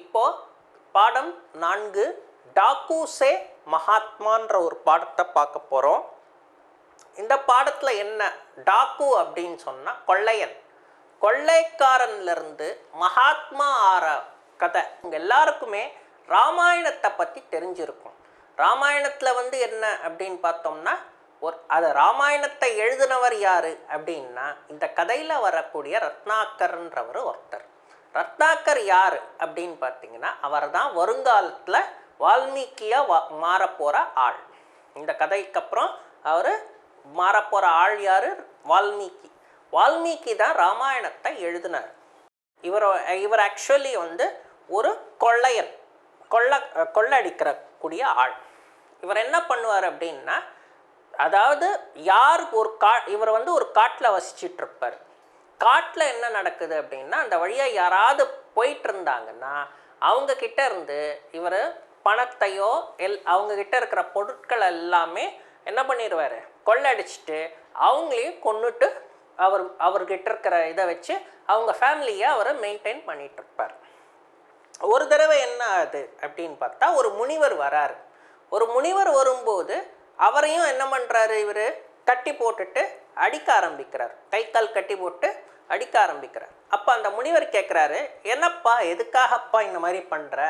இப்போ பாடம் நான்கு டாக்கூசே மகாத்மான்ற ஒரு பாடத்தை பார்க்க போகிறோம் இந்த பாடத்தில் என்ன? டாக்கு அப்படின்னு சொன்னால் கொள்ளையன். கொள்ளைக்காரன்லேருந்து மகாத்மா ஆற கதை இங்கே எல்லாருக்குமே ராமாயணத்தை பற்றி தெரிஞ்சிருக்கும். ராமாயணத்தில் வந்து என்ன அப்படின்னு பார்த்தோம்னா ஒரு அது ராமாயணத்தை எழுதினவர் யார் அப்படின்னா இந்த கதையில் வரக்கூடிய ரத்னாக்கர்ன்றவர் ஒருத்தர். ரத்னாக்கர் யார் அப்படின்னு பார்த்தீங்கன்னா அவர் தான் வருங்காலத்தில் வால்மீகியாக வா மாறப்போகிற ஆள். இந்த கதைக்கு அப்புறம் அவர் மாறப்போகிற ஆள் யார்? வால்மீகி. வால்மீகி தான் ராமாயணத்தை எழுதினார். இவர் இவர் ஆக்சுவலி வந்து ஒரு கொள்ளையன் கொள்ள கொள்ளடிக்கிற கூடிய ஆள். இவர் என்ன பண்ணுவார் அப்படின்னா அதாவது யார் ஒரு கா இவர் வந்து ஒரு காட்டில் வசிச்சிட்டு இருப்பார். காட்டில் என்ன நடக்குது அப்படின்னா அந்த வழியாக யாராவது போயிட்டு இருந்தாங்கன்னா அவங்க கிட்ட இருந்து இவர் பணத்தையோ எல் அவங்க கிட்ட இருக்கிற பொருட்கள் எல்லாமே என்ன பண்ணிடுவார் கொள்ளடிச்சிட்டு அவங்களையும் கொண்டுட்டு அவர் அவர்கிட்ட இருக்கிற இதை வச்சு அவங்க ஃபேமிலியை அவரை மெயின்டைன் பண்ணிகிட்டு இருப்பார் ஒரு தடவை என்ன ஆகுது அப்படின்னு பார்த்தா ஒரு முனிவர் வராரு. ஒரு முனிவர் வரும்போது அவரையும் என்ன பண்ணுறாரு இவர்? கட்டி போட்டுட்டு அடிக்க ஆரம்பிக்கிறார். கை கால் கட்டி போட்டு அடிக்க ஆரம்பிக்கிறார். அப்போ அந்த முனிவர் கேட்குறாரு என்னப்பா எதுக்காகப்பா இந்த மாதிரி பண்ணுற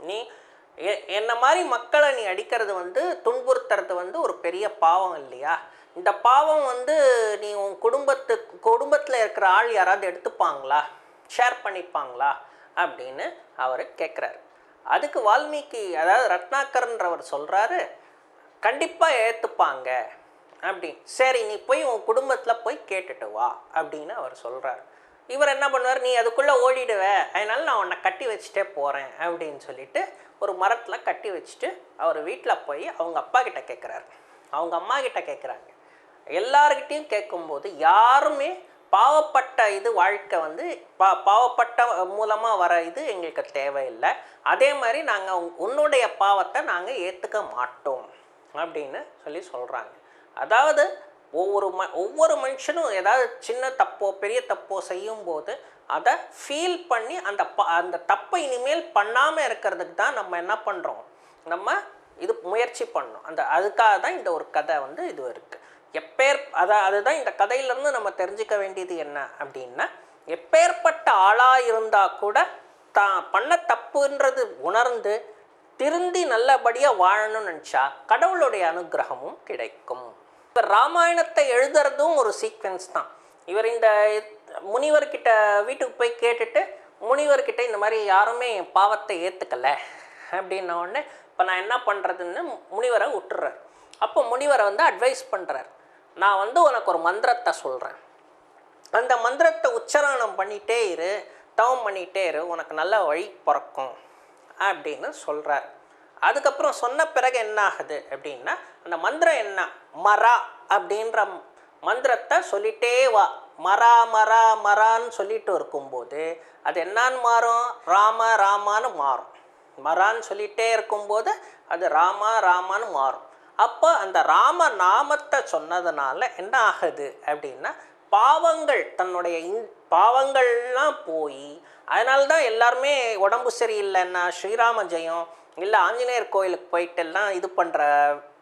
நீ எ- என்ன மாதிரி மக்களை நீ அடிக்கிறது வந்து துன்புறுத்துறது வந்து ஒரு பெரிய பாவம் இல்லையா? இந்த பாவம் வந்து நீ உன் குடும்பத்து குடும்பத்தில் இருக்கிற ஆள் யாராவது எடுத்துப்பாங்களா? ஷேர் பண்ணிப்பாங்களா? அப்படின்னு அவர் கேட்குறாரு அதுக்கு வால்மீகி அதாவது ரத்னாகரன்றவர் சொல்கிறாரு கண்டிப்பாக ஏற்றுப்பாங்க அப்படி. சரி நீ போய் உன் குடும்பத்தில் போய் கேட்டுட்டு வா அப்படின்னு அவர் சொல்கிறார் இவர் என்ன பண்ணுவார்? நீ அதுக்குள்ளே ஓடிடுவ. அதனால நான் உன்னை கட்டி வச்சுட்டே போகிறேன் அப்படின்னு சொல்லிட்டு ஒரு மரத்தில் கட்டி வச்சுட்டு அவர் வீட்டில் போய் அவங்க அப்பா கிட்ட கேட்குறாரு அவங்க அம்மா கிட்ட கேட்குறாங்க எல்லார்கிட்டையும் கேட்கும்போது யாருமே பாவப்பட்ட இது வாழ்க்கை வந்து பா பாவப்பட்ட மூலமாக வர இது எங்களுக்கு தேவையில்லை. அதே மாதிரி நாங்கள் உன்னுடைய பாவத்தை நாங்கள் ஏற்றுக்க மாட்டோம் அப்படின்னு சொல்லி சொல்கிறாங்க அதாவது ஒவ்வொரு ம ஒவ்வொரு மனுஷனும் ஏதாவது சின்ன தப்போ பெரிய தப்போ செய்யும்போது அதை ஃபீல் பண்ணி அந்த ப அந்த தப்பை இனிமேல் பண்ணாமல் இருக்கிறதுக்கு தான் நம்ம என்ன பண்ணுறோம் நம்ம இது முயற்சி பண்ணோம் அந்த அதுக்காக தான் இந்த ஒரு கதை வந்து இது இருக்குது எப்பேர் அதை அதுதான் இந்த கதையிலேருந்து நம்ம தெரிஞ்சுக்க வேண்டியது என்ன அப்படின்னா எப்பேற்பட்ட ஆளாக இருந்தால் கூட தான் பண்ண தப்புன்றது உணர்ந்து திருந்தி நல்லபடியாக வாழணும்னு நினச்சா கடவுளுடைய அனுகிரகமும் கிடைக்கும். இப்போ ராமாயணத்தை எழுதுறதும் ஒரு சீக்வென்ஸ் தான். இவர் இந்த முனிவர்கிட்ட வீட்டுக்கு போய் கேட்டுட்டு முனிவர்கிட்ட இந்த மாதிரி யாருமே என் பாவத்தை ஏற்றுக்கலை அப்படின்ன உடனே இப்போ நான் என்ன பண்ணுறதுன்னு முனிவரை விட்டுறார் அப்போ முனிவரை வந்து அட்வைஸ் பண்ணுறார் நான் வந்து உனக்கு ஒரு மந்திரத்தை சொல்கிறேன் அந்த மந்திரத்தை உச்சாரணம் பண்ணிகிட்டே இரு தவம் பண்ணிகிட்டே இரு உனக்கு நல்ல வழி பிறக்கும் அப்படின்னு சொல்கிறார் அதுக்கப்புறம் சொன்ன பிறகு என்ன ஆகுது அப்படின்னா அந்த மந்திரம் என்ன? மரா அப்படின்ற மந்திரத்தை சொல்லிட்டே வா. மரா மரா மரான்னு சொல்லிட்டு இருக்கும்போது அது என்னான்னு மாறும்? ராம ராமான்னு மாறும். மரான்னு சொல்லிட்டே இருக்கும்போது அது ராமா ராமான்னு மாறும். அப்போ அந்த ராம நாமத்தை சொன்னதுனால என்ன ஆகுது அப்படின்னா பாவங்கள் தன்னுடைய இன் பாவங்கள்லாம் போய் அதனால தான் எல்லாருமே உடம்பு சரியில்லைன்னா ஸ்ரீராம ஜெயம் இல்லை ஆஞ்சநேயர் கோயிலுக்கு போயிட்டெல்லாம் இது பண்ணுற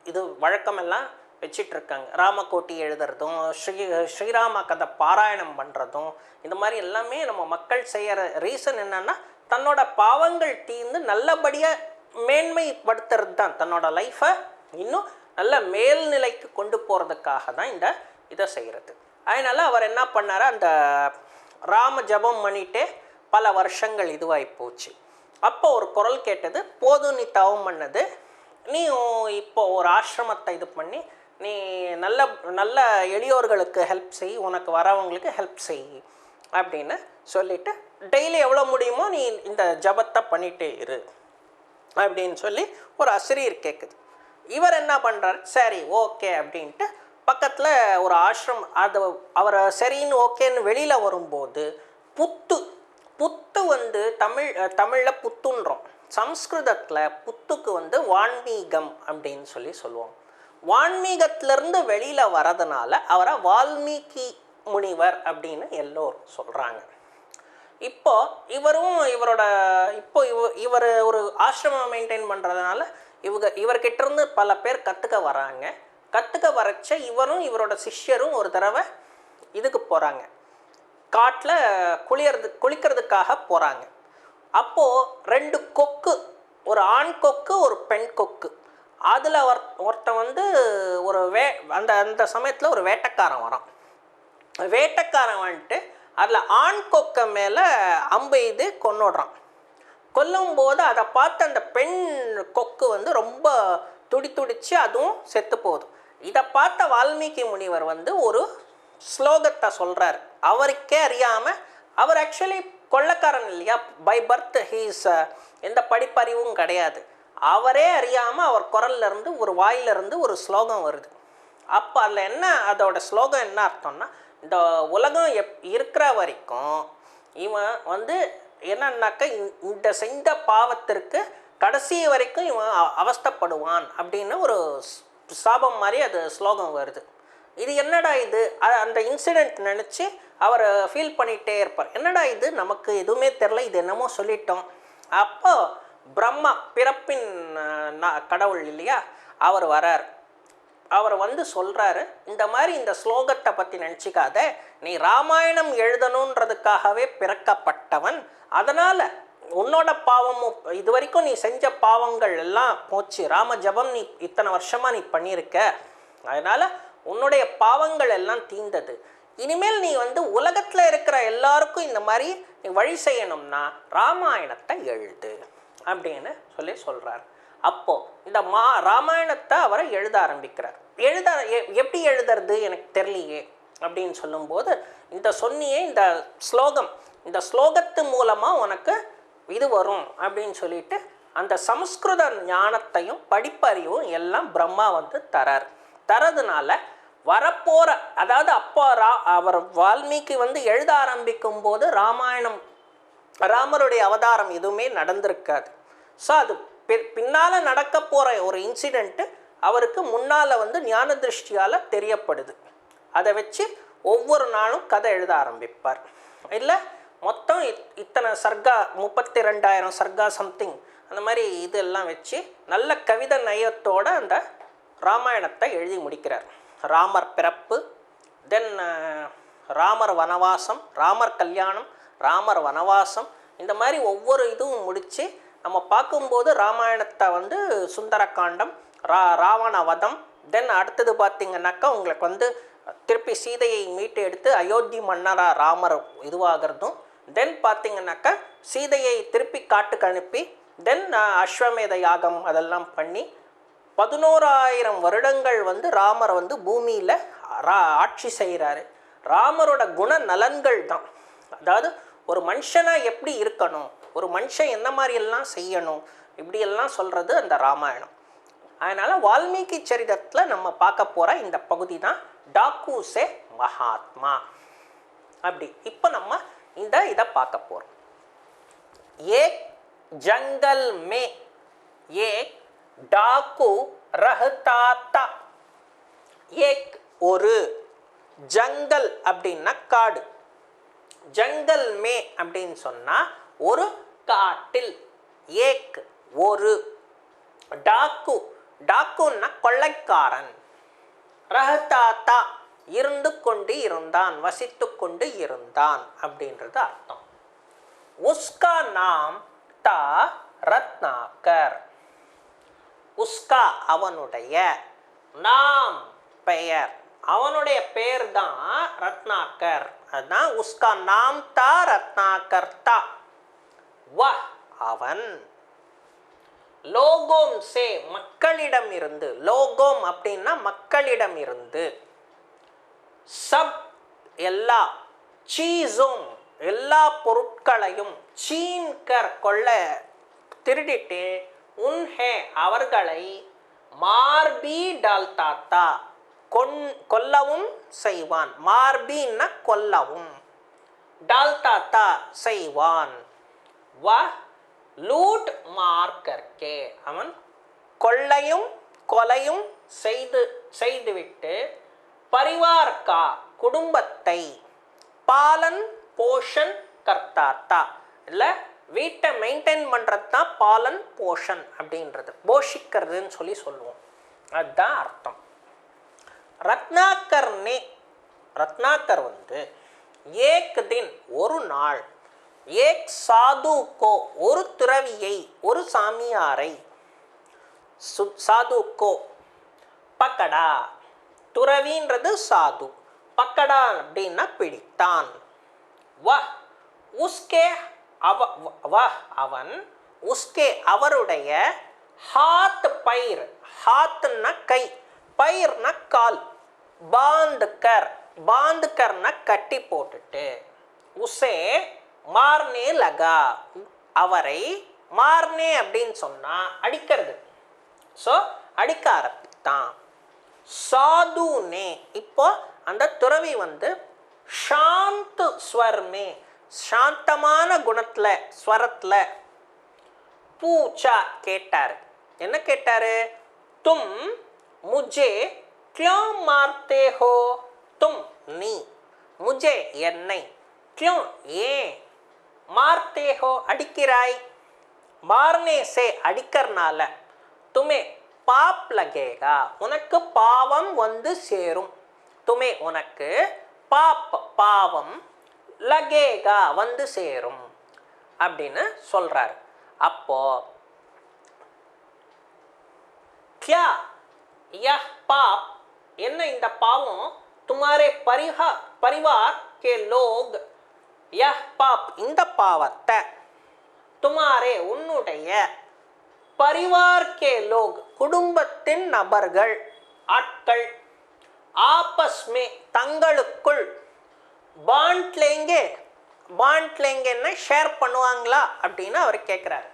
இது வழக்கமெல்லாம் வச்சிட்ருக்காங்க. ராமகோட்டி எழுதுறதும் ஸ்ரீ ஸ்ரீராம கதை பாராயணம் பண்ணுறதும் இந்த மாதிரி எல்லாமே நம்ம மக்கள் செய்கிற ரீசன் என்னென்னா தன்னோட பாவங்கள் தீர்ந்து நல்லபடியாக மேன்மைப்படுத்துறது தான் தன்னோட லைஃப்பை இன்னும் நல்ல மேல்நிலைக்கு கொண்டு போகிறதுக்காக தான் இந்த இதை செய்கிறது அதனால் அவர் என்ன பண்ணார் அந்த ராம ஜபம் பண்ணிட்டே பல வருஷங்கள் இதுவாகி போச்சு அப்போ ஒரு குரல் கேட்டது போதும் நீ தவம் பண்ணது. நீ இப்போ ஒரு ஆசிரமத்தை இது பண்ணி நீ நல்ல நல்ல எளியோர்களுக்கு ஹெல்ப் செய் உனக்கு வரவங்களுக்கு ஹெல்ப் செய் அப்படின்னு சொல்லிட்டு டெய்லி எவ்வளோ முடியுமோ நீ இந்த ஜபத்தை பண்ணிட்டே இரு அப்படின்னு சொல்லி ஒரு அசிரியர் கேட்குது இவர் என்ன பண்ணுறாரு சரி ஓகே அப்படின்ட்டு பக்கத்தில் ஒரு ஆசிரம் அது அவரை சரின்னு ஓகேன்னு வெளியில் வரும்போது புத்து புத்து வந்து தமிழ் தமிழில் புத்துன்றோம். சம்ஸ்கிருதத்தில் புத்துக்கு வந்து வான்மீகம் அப்படின்னு சொல்லி சொல்லுவோம். வான்மீகத்திலிருந்து வெளியில் வரதுனால அவரை வால்மீகி முனிவர் அப்படின்னு எல்லோரும் சொல்கிறாங்க இப்போ இவரும் இவரோட இப்போ இவ இவர் ஒரு ஆசிரமம் மெயின்டைன் பண்ணுறதுனால இவங்க இவர்கிட்டருந்து பல பேர் கற்றுக்க வராங்க. கற்றுக்க வரச்ச இவரும் இவரோட சிஷ்யரும் ஒரு தடவை இதுக்கு போகிறாங்க காட்டில் குளியறது குளிக்கிறதுக்காக போகிறாங்க அப்போது ரெண்டு கொக்கு ஒரு ஆண் கொக்கு ஒரு பெண் கொக்கு. அதில் ஒரு ஒருத்தன் வந்து ஒரு வே அந்த அந்த சமயத்தில் ஒரு வேட்டைக்காரன் வரான். வேட்டைக்காரன் வந்துட்டு அதில் ஆண் கொக்கை மேலே அம்பு இது கொன்னுடுறான். கொல்லும்போது அதை பார்த்து அந்த பெண் கொக்கு வந்து ரொம்ப துடி துடித்து அதுவும் செத்து போகுது. இதை பார்த்த வால்மீகி முனிவர் வந்து ஒரு ஸ்லோகத்தை சொல்கிறார் அவருக்கே அறியாமல் அவர் ஆக்சுவலி கொள்ளக்காரன் இல்லையா? பை பர்த் ஹீஸ் எந்த படிப்பறிவும் கிடையாது. அவரே அறியாமல் அவர் குரல்ல இருந்து ஒரு வாயிலிருந்து ஒரு ஸ்லோகம் வருது. அப்போ அதில் என்ன அதோட ஸ்லோகம் என்ன அர்த்தம்னா இந்த உலகம் எப் இருக்கிற வரைக்கும் இவன் வந்து என்னன்னாக்கா இந்த- இந்த செஞ்ச பாவத்திற்கு கடைசி வரைக்கும் இவன் அவஸ்தப்படுவான் அவஸ்தைப்படுவான் அப்படின்னு ஒரு ஸ்- சாபம் மாதிரி அது ஸ்லோகம் வருது. இது என்னடா இது? அந்த இன்சிடெண்ட் நினச்சி அவர் ஃபீல் பண்ணிகிட்டே இருப்பார். என்னடா இது? நமக்கு எதுவுமே தெரில இது என்னமோ சொல்லிட்டோம். அப்போ பிரம்மா பிறப்பின் கடவுள் இல்லையா? அவர் வரார். அவர் வந்து சொல்கிறாரு இந்த மாதிரி இந்த ஸ்லோகத்தை பற்றி நினச்சிக்காத நீ ராமாயணம் எழுதணுன்றதுக்காகவே பிறக்கப்பட்டவன். அதனால் உன்னோட பாவமும் இது வரைக்கும் நீ செஞ்ச பாவங்கள் எல்லாம் போச்சு. ராம ஜபம் நீ இத்தனை வருஷமாக நீ பண்ணியிருக்க. அதனால் உன்னுடைய பாவங்கள் எல்லாம் தீந்தது இனிமேல் நீ வந்து உலகத்தில் இருக்கிற எல்லாருக்கும் இந்த மாதிரி நீ வழி செய்யணும்னா ராமாயணத்தை எழுது அப்படின்னு சொல்லி சொல்கிறார் அப்போது இந்த மா ராமாயணத்தை அவரை எழுத ஆரம்பிக்கிறார். எழுத எ- எப்படி எழுதுறது எனக்கு தெரியலையே அப்படின்னு சொல்லும்போது இந்த சொன்னியே இந்த ஸ்லோகம் இந்த ஸ்லோகத்து மூலமாக உனக்கு இது வரும் அப்படின்னு சொல்லிட்டு அந்த சமஸ்கிருத ஞானத்தையும் படிப்பறிவும் எல்லாம் பிரம்மா வந்து தரார். தரதுனால வரப்போகிற அதாவது அப்போ ரா அவர் வால்மீகி வந்து எழுத ஆரம்பிக்கும் போது ராமாயணம் ராமருடைய அவதாரம் எதுவுமே நடந்திருக்காது. ஸோ அது பி- பின்னால் நடக்க போகிற ஒரு இன்சிடெண்ட்டு அவருக்கு முன்னால் வந்து ஞான திருஷ்டியால் தெரியப்படுது. அதை வச்சு ஒவ்வொரு நாளும் கதை எழுத ஆரம்பிப்பார். இல்லை மொத்தம் இத்- இத்தனை சர்க்கா முப்பத்தி ரெண்டாயிரம் சர்க்கா சம்திங் அந்த மாதிரி இதெல்லாம் வச்சு நல்ல கவிதை நயத்தோட அந்த ராமாயணத்தை எழுதி முடிக்கிறார். ராமர் பிறப்பு தென் ராமர் வனவாசம் ராமர் கல்யாணம் ராமர் வனவாசம் இந்த மாதிரி ஒவ்வொரு இதுவும் முடித்து நம்ம பார்க்கும்போது ராமாயணத்தை வந்து சுந்தரகாண்டம் ரா ராவண வதம் தென் அடுத்தது பார்த்திங்கனாக்கா உங்களுக்கு வந்து திருப்பி சீதையை மீட்டு எடுத்து அயோத்தி மன்னராக ராமர் இதுவாகிறதும் தென் பார்த்தீங்கன்னாக்கா சீதையை திருப்பி காட்டுக்கு அனுப்பி தென் அஸ்வமேத யாகம் அதெல்லாம் பண்ணி பதினோராயிரம் வருடங்கள் வந்து ராமர் வந்து பூமியில் ஆட்சி செய்கிறாரு ராமரோட குண நலன்கள் தான். அதாவது ஒரு மனுஷனாக எப்படி இருக்கணும்? ஒரு மனுஷன் என்ன மாதிரியெல்லாம் செய்யணும்? இப்படியெல்லாம் சொல்கிறது அந்த ராமாயணம். அதனால் வால்மீகி சரிதத்தில் நம்ம பார்க்க போகிற இந்த பகுதி தான் டாக்கூசே மகாத்மா. அப்படி இப்போ நம்ம இந்த இதை பார்க்க போகிறோம் ஏக் ஜங்கல் மே. ஏக் डाकू रहता था एक ஒரு ஜங்கல் அப்படின்னா காடு ஜங்கல் மே அப்படின்னு சொன்னா ஒரு காட்டில் ஏக் ஒரு டாக்கு டாக்குன்னா கொள்ளைக்காரன் ரஹதாத்தா இருந்து கொண்டு இருந்தான் வசித்து கொண்டு இருந்தான் அப்படின்றது அர்த்தம் உஸ்கா நாம் தா ரத்னாகர் உஸ்கா அவனுடைய நாம் பெயர். அவனுடைய பெயர் தான் ரத்னாகர். அதுதான் உஸ்கா நாம் தா ரத்னாகர் தா. வ அவன். லோகோம் சே மக்களிடம் இருந்து லோகோம் அப்படின்னா மக்களிடம் இருந்து சப் எல்லா சீஸும் எல்லா பொருட்களையும் சீன்கர் கொள்ள திருடிட்டு உன்ஹே அவர்களை மார்பி டால்தாத்தா கொன் கொல்லவும் செய்வான். மார்பின்னா கொல்லவும். டால்தாத்தா செய்வான். வ லூட் மார்க்கர்கே அவன் கொள்ளையும் கொலையும் செய்து செய்துவிட்டு பரிவார்க்கா குடும்பத்தை. பாலன் போஷன் கர்த்தாத்தா. இல்லை வீட்டை மெயின்டைன் பண்ணுறது தான் பாலன் போஷன் அப்படின்றது. போஷிக்கிறதுன்னு சொல்லி சொல்லுவோம். அதுதான் அர்த்தம். ரத்னாக்கர்னே ரத்னாக்கர் வந்து ஏக் தின் ஒரு நாள் ஏக் சாதுக்கோ ஒரு துறவியை ஒரு சாமியாரை சு சாதுக்கோ பக்கடா. துறவின்றது சாது. பக்கடா அப்படின்னா பிடித்தான். வ உஸ்கே அவ வ- வ அவன் உஸ்கே அவருடைய ஹாத் பயிர். ஹாத்னா கை பயிர்னா கால். பாந்துக்கர் பாந்துக்கர்னா கட்டி போட்டுட்டு. உசே மார்னே லகா. அவரை மார்னே அப்படின்னு சொன்னா அடிக்கிறது. ஸோ அடிக்க ஆரம்பித்தான் சாதுனே. இப்போ அந்த துறவி வந்து ஷாந்து ஸ்வர்மே சாந்தமான குணத்தில் ஸ்வரத்தில் பூச்சா கேட்டார். என்ன கேட்டாரு? தும் முஜே கியோ மார்த்தே ஹோ தும் நீ முஜே என்னை கியோ ஏன் மார்த்தே ஹோ அடிக்கிறாய்? மார்னே சே அடிக்கிறனால துமே பாப் லகேகா உனக்கு பாவம் வந்து சேரும். துமே உனக்கு பாப் பாவம் லகேகா வந்து சேரும் அப்படின்னு சொல்கிறார் அப்போ கியா யஹ் பாப் என்ன இந்த பாவம்? துமாரே பரிஹா பரிவார் கே லோக் யஹ் பாப் இந்த பாவத்தை துமாரே உன்னுடைய பரிவார் கே லோக் குடும்பத்தின் நபர்கள் ஆட்கள் ஆபஸ்மே தங்களுக்குள் மே தங்களுக்குள் பாண்ட்லேங்கே பாண்ட்லேங்கன்னா ஷேர் பண்ணுவாங்களா அப்படின்னு அவர் கேட்குறாரு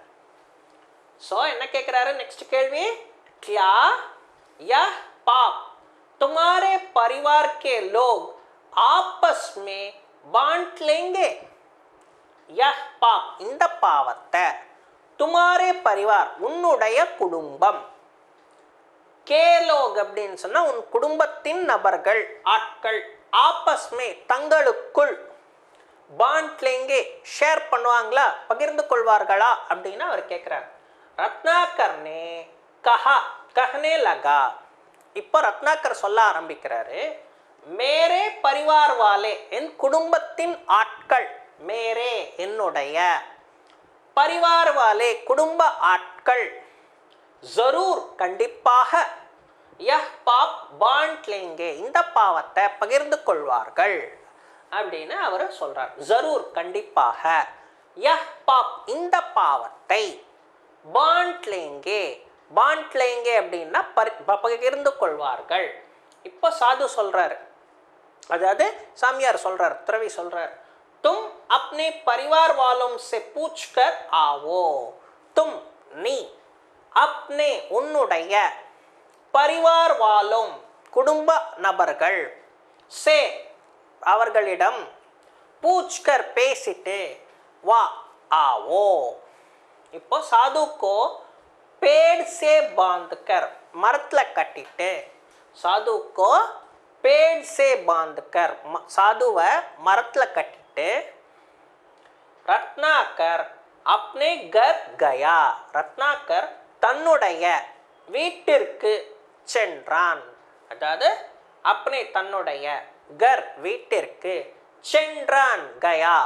ஸோ என்ன கேட்குறாரு நெக்ஸ்ட் கேள்வி क्या यह पाप तुम्हारे परिवार के लोग आपस में बांट लेंगे यह பாப் இந்த பாவத்தை துமாரே பரிவார் உன்னுடைய குடும்பம் கேலோக் அப்படின்னு சொன்னா உன் குடும்பத்தின் நபர்கள் ஆட்கள் ஆபஸ்மே தங்களுக்குள் பாண்ட்லேங்கே ஷேர் பண்ணுவாங்களா? பகிர்ந்து கொள்வார்களா? அப்படின்னு அவர் கேட்குறார் ரத்னாகர்னே கஹா கஹனே லகா. இப்போ ரத்னாகர் சொல்ல ஆரம்பிக்கிறாரு மேரே பரிவார் வாலே என் குடும்பத்தின் ஆட்கள் மேரே என்னுடைய பரிவார் வாலே குடும்ப ஆட்கள் ஜரூர் கண்டிப்பாக யஹ் பாப் பாண்ட்லேங்கே இந்த பாவத்தை பகிர்ந்து கொள்வார்கள் அப்படின்னு அவர் சொல்கிறார் ஜரூர் கண்டிப்பாக. யஹ் பாப் இந்த பாவத்தை பாண்ட்லேங்கே பாண்ட்லேங்கே அப்படின்னா பகிர்ந்து கொள்வார்கள். இப்போ சாது சொல்கிறார் அதாவது சாமியார் சொல்கிறார் துறவி சொல்கிறார் தும் அப்னே பரிவார் வாலும் செ பூச்கர் ஆவோ. தும் நீ அப்னே உன்னுடைய பரிவார் வாழும் குடும்ப நபர்கள் சே அவர்களிடம் பூச்கர் பேசிட்டு வா ஆவோ. இப்போ சாதுக்கோ பேட் சே பாந்துக்கர் மரத்தில் கட்டிட்டு சாதுக்கோ பேட் சே பாந்துக்கர் ம- சாதுவை மரத்தில் கட்டிட்டு ரத்னாக்கர் அப்னே கர் கயா ரத்னாக்கர் தன்னுடைய வீட்டிற்கு சென்றான் அதாவது அப்னே தன்னுடைய கர் வீட்டிற்கு சென்றான் கயா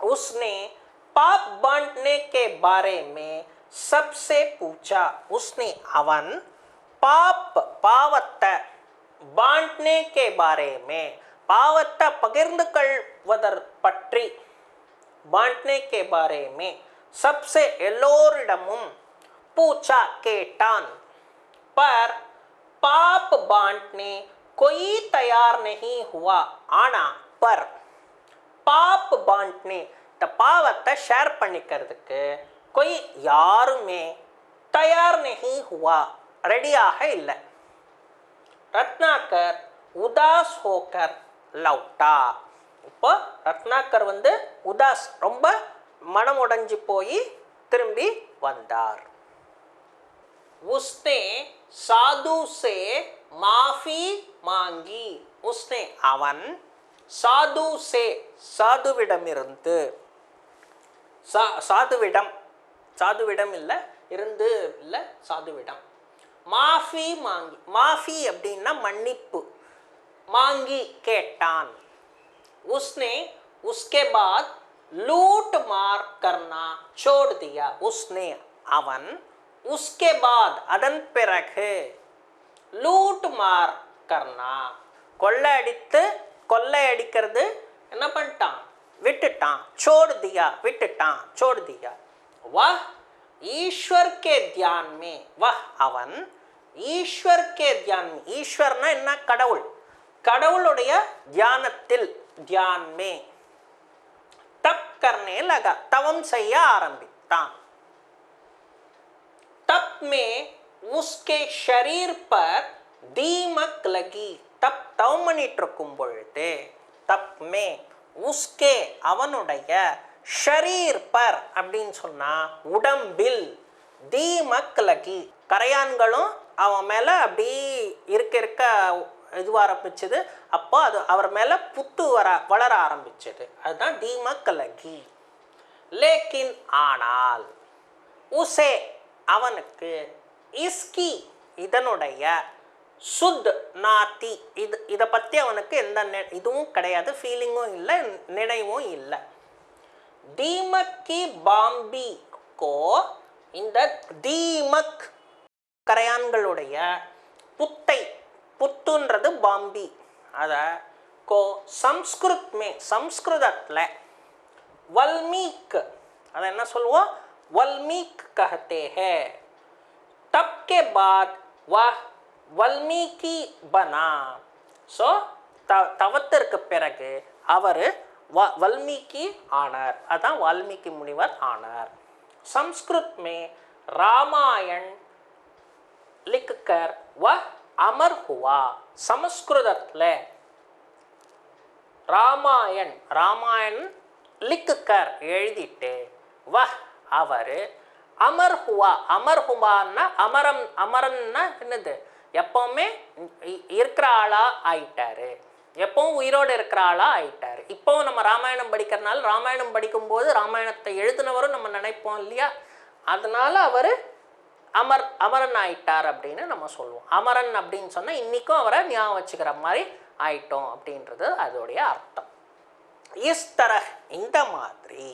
उसने पाप बांटने के बारे में सबसे पूछा उसने அவன் பாப் பாவத்தை பாண்ட்னே கே பாரே மே பாவத்தை பகிர்ந்து கொள்வதர் பற்றி பாண்ட்னே கே பாரே மே சப்சே எல்லோரிடமும் பூச்சா கேட்டான் पर पाप बांटने कोई तैयार नहीं हुआ ஆனா पर பாப் பாண்ட்னே இந்த பாவத்தை ஷேர் பண்ணிக்கிறதுக்கு கொய் யாருமே தயார் நெஹி ஹுவா ரெடியாக இல்லை ரத்னாகர் உதாஸ் ஹோக்கர் லவுட்டா இப்போ ரத்னாகர் வந்து உதாஸ் ரொம்ப மனம் உடைஞ்சு போய் திரும்பி வந்தார் उसने साधु से माफी मांगी उसने அவன் சாது சே சாதுவிடமிருந்து சா சாதுவிடம் சாதுவிடம் இல்லை இருந்து இல்லை சாதுவிடம் மாஃபி மாங்கி மாஃபி அப்படின்னா மன்னிப்பு மாங்கி கேட்டான் उसने उसके बाद लूट मार करना छोड़ दिया उसने அவன் उसके बाद அதன் பிறகு லூட் மார் கர்னா கொள்ளையடித்து கொள்ளையடிக்கிறது என்ன பண்ணிட்டான் விட்டுட்டான் छोड़ दिया விட்டுட்டான் छोड़ दिया वह ईश्वर के ध्यान में वह அவன் ஈஸ்வர் கே தியான் में ஈஸ்வர்னா என்ன கடவுள் கடவுளுடைய தியானத்தில் தியான் மே தப் கர்னே லகா தவம் செய்ய ஆரம்பித்தான் तप में उसके शरीर पर दीमक लगी தப் தவம் பண்ணிட்டு இருக்கும் பொழுது தப் மே உஸ்கே அவனுடைய ஷரீர் பர் அப்படின்னு சொன்னா உடம்பில் தீமக் லகி கரையான்களும் அவன் மேலே அப்படி இருக்க இருக்க இதுவ ஆரம்பிச்சது அப்போ அது அவர் மேலே புத்து வர வளர ஆரம்பிச்சது அதுதான் தீமக் லகி லேக்கின் ஆனால் உசே அவனுக்கு இஸ்கி இதனுடைய சுத் நாத்தி இது இதை பற்றி அவனுக்கு எந்த இதுவும் கிடையாது ஃபீலிங்கும் இல்லை நினைவும் இல்லை. தீமக்கி பாம்பி கோ இந்த தீமக் கரையான்களுடைய புத்தை புத்துன்றது பாம்பி. அதை கோ சம்ஸ்கிருத் மே சம்ஸ்கிருதத்தில் வல்மீக் அதை என்ன சொல்லுவோம்? वल्मीक कहते हैं तब के बाद वह वल्मीकि बना ஸோ த தவத்திற்கு பிறகு அவர் வ வல்மீகி ஆனார் அதான் வால்மீகி முனிவர் ஆனார் சம்ஸ்கிருத் மே ராமாயண் லிக்கர் வ அமர் ஹுவா சமஸ்கிருதத்தில் ராமாயண் ராமாயண் லிக்குக்கர் எழுதிட்டு வஹ் அவர் அமர் ஹுவா அமர் ஹுவான்னா அமரம் அமரன்னா என்னது? எப்பவுமே இருக்கிற ஆளா ஆயிட்டாரு. எப்பவும் உயிரோடு இருக்கிற ஆளா ஆயிட்டார். இப்போவும் நம்ம ராமாயணம் படிக்கிறனால ராமாயணம் படிக்கும்போது ராமாயணத்தை எழுதினவரும் நம்ம நினைப்போம் இல்லையா? அதனால அவர் அமர் அமரன் ஆயிட்டார் அப்படின்னு நம்ம சொல்லுவோம். அமரன் அப்படின்னு சொன்னால் இன்றைக்கும் அவரை ஞாபகம் வச்சுக்கிற மாதிரி ஆயிட்டோம் அப்படின்றது அதோடைய அர்த்தம். இஸ் இந்த மாதிரி